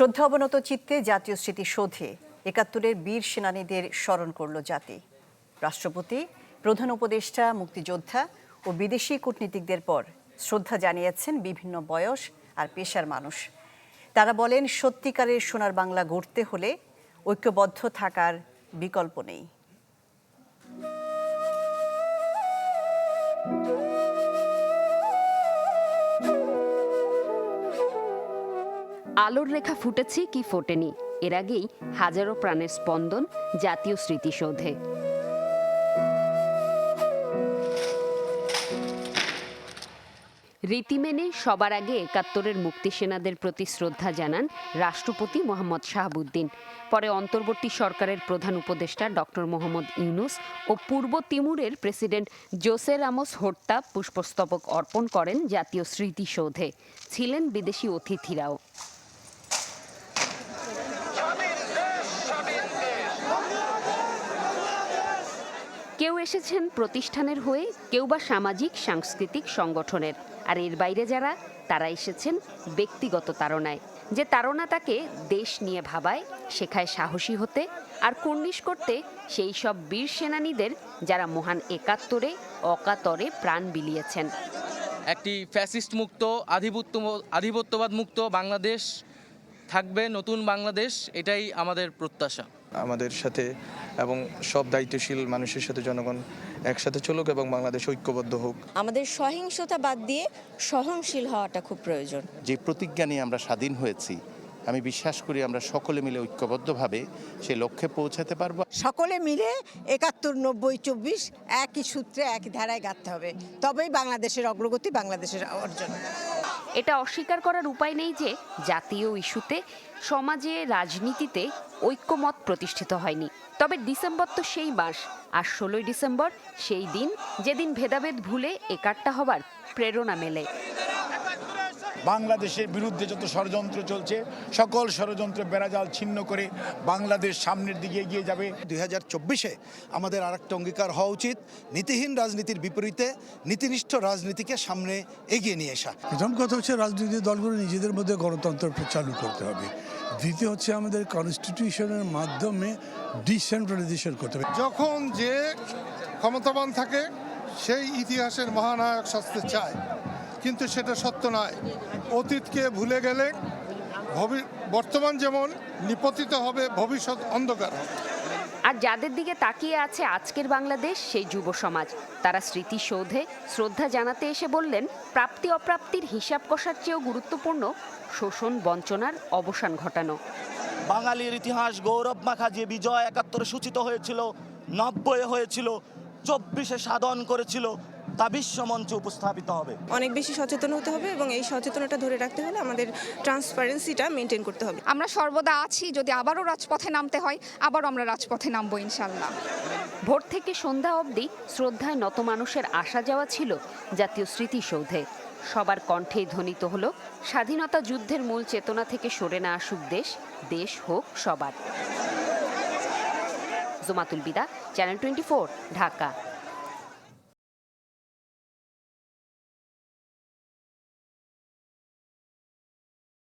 শ্রদ্ধা অবনত চিত্তে জাতীয় স্মৃতি স্মৃতিসৌধে একাত্তরের বীর সেনানীদের স্মরণ করল জাতি। রাষ্ট্রপতি, প্রধান উপদেষ্টা, মুক্তিযোদ্ধা ও বিদেশি কূটনীতিকদের পর শ্রদ্ধা জানিয়েছেন বিভিন্ন বয়স আর পেশার মানুষ। তারা বলেন, সত্যিকারের সোনার বাংলা গড়তে হলে ঐক্যবদ্ধ থাকার বিকল্প নেই। আলোর রেখা ফুটেছে কি ফোটেনি। এর আগেই হাজারো প্রাণের স্পন্দন জাতীয় স্মৃতিসৌধে। রীতি মেনে সবার আগে একাত্তরের মুক্তি সেনাদের প্রতি শ্রদ্ধা জানান রাষ্ট্রপতি মোহাম্মদ শাহাবুদ্দিন। পরে অন্তর্বর্তী সরকারের প্রধান উপদেষ্টা ডক্টর মোহাম্মদ ইউনুস ও পূর্ব তিমুরের প্রেসিডেন্ট জোসে রামোস হোর্তা পুষ্পস্তবক অর্পণ করেন জাতীয় স্মৃতিসৌধে। ছিলেন বিদেশি অতিথিরাও। কেউ এসেছেন প্রতিষ্ঠানের হয়ে, কেউ বা সামাজিক, সাংস্কৃতিক সংগঠনের। আর এর বাইরে যারা, তারা এসেছেন ব্যক্তিগত তাড়নায়। যে তাড়না তাকে দেশ নিয়ে ভাবায়, শেখায় সাহসী হতে, আর কুর্নিশ করতে সেই সব বীর সেনানীদের যারা মহান একাত্তরে, অকাতরে প্রাণ বিলিয়েছেন। একটি ফ্যাসিস্ট মুক্ত, আধিপত্য, আধিপত্যবাদ মুক্ত বাংলাদেশ থাকবে, নতুন বাংলাদেশ, এটাই আমাদের প্রত্যাশা। আমাদের সাথে এবং সব দায়িত্বশীল মানুষের সাথে জনগণ একসাথে চলুক এবং বাংলাদেশ ঐক্যবদ্ধ হোক। আমাদের সহিংসতা বাদ দিয়ে সহনশীল হওয়াটা খুব প্রয়োজন। যে প্রতিজ্ঞা নিয়ে আমরা স্বাধীন হয়েছি আমি বিশ্বাস করি আমরা সকলে মিলে ঐক্যবদ্ধভাবে সে লক্ষ্যে পৌঁছাতে পারব। সকলে মিলে একাত্তর নব্বই চব্বিশ একই সূত্রে একই ধারায় গাঁথতে হবে। তবেই বাংলাদেশের অগ্রগতি বাংলাদেশের অর্জন। এটা অস্বীকার করার উপায় নেই যে জাতীয় ইস্যুতে সমাজে, রাজনীতিতে ঐক্যমত প্রতিষ্ঠিত হয়নি। তবে ডিসেম্বর তো সেই মাস আর ষোলোই ডিসেম্বর সেই দিন যেদিন ভেদাভেদ ভুলে একাট্টা হবার প্রেরণা মেলে। বাংলাদেশের বিরুদ্ধে যত ষড়যন্ত্র চলছে সকল ষড়যন্ত্র বেড়াজাল ছিন্ন করে বাংলাদেশ সামনের দিকে এগিয়ে যাবে। দুই হাজার চব্বিশে আমাদের আর একটা অঙ্গীকার হওয়া উচিত নীতিহীন রাজনীতির বিপরীতে নীতিনিষ্ঠ রাজনীতিকে সামনে এগিয়ে নিয়ে আসা। প্রথম কথা হচ্ছে রাজনৈতিক দলগুলো নিজেদের মধ্যে গণতন্ত্র চালু করতে হবে। দ্বিতীয় হচ্ছে আমাদের কনস্টিটিউশনের মাধ্যমে ডিসেন্ট্রালাইজেশন করতে হবে। যখন যে ক্ষমতাবান থাকে সেই ইতিহাসের মহানায়ক শাস্তি চায়। কিন্তু সেটা সত্য নয়। অতীতকে ভুলে গেলে ভবি- বর্তমান যেমন নিপতিত হবে ভবিষ্যৎ অন্ধকার আর যাদের দিকে তাকিয়ে আছে আজকের বাংলাদেশ সেই যুব সমাজ। তারা স্মৃতিসৌধে শ্রদ্ধা জানাতে এসে বললেন প্রাপ্তি অপ্রাপ্তির হিসাব কষার চেয়েও গুরুত্বপূর্ণ শোষণ বঞ্চনার অবসান ঘটানো। বাঙালির ইতিহাস গৌরব মাখা যে বিজয় একাত্তরে সূচিত হয়েছিল নব্বই হয়েছিল চব্বিশে সাধন করেছিল তা বিশ্বমঞ্চে উপস্থাপিত হবে। অনেক বেশি সচেতন হতে হবে এবং এই সচেতনতা ধরে রাখতে হলে আমাদের ট্রান্সপারেন্সিটা মেনটেন করতে হবে। আমরা সর্বদা আছি যদি আবারও রাজপথে নামতে হয় আবারও আমরা রাজপথে নামবো ইনশাল্লাহ ভোর থেকে সন্ধ্যা অবধি শ্রদ্ধায় নত মানুষের আসা যাওয়া ছিল জাতীয় স্মৃতিসৌধে। সবার কণ্ঠেই ধ্বনিত হল স্বাধীনতা যুদ্ধের মূল চেতনা থেকে সরে না আসুক দেশ দেশ হোক সবার। জোমাতুল বিদা চ্যানেল টোয়েন্টি ঢাকা।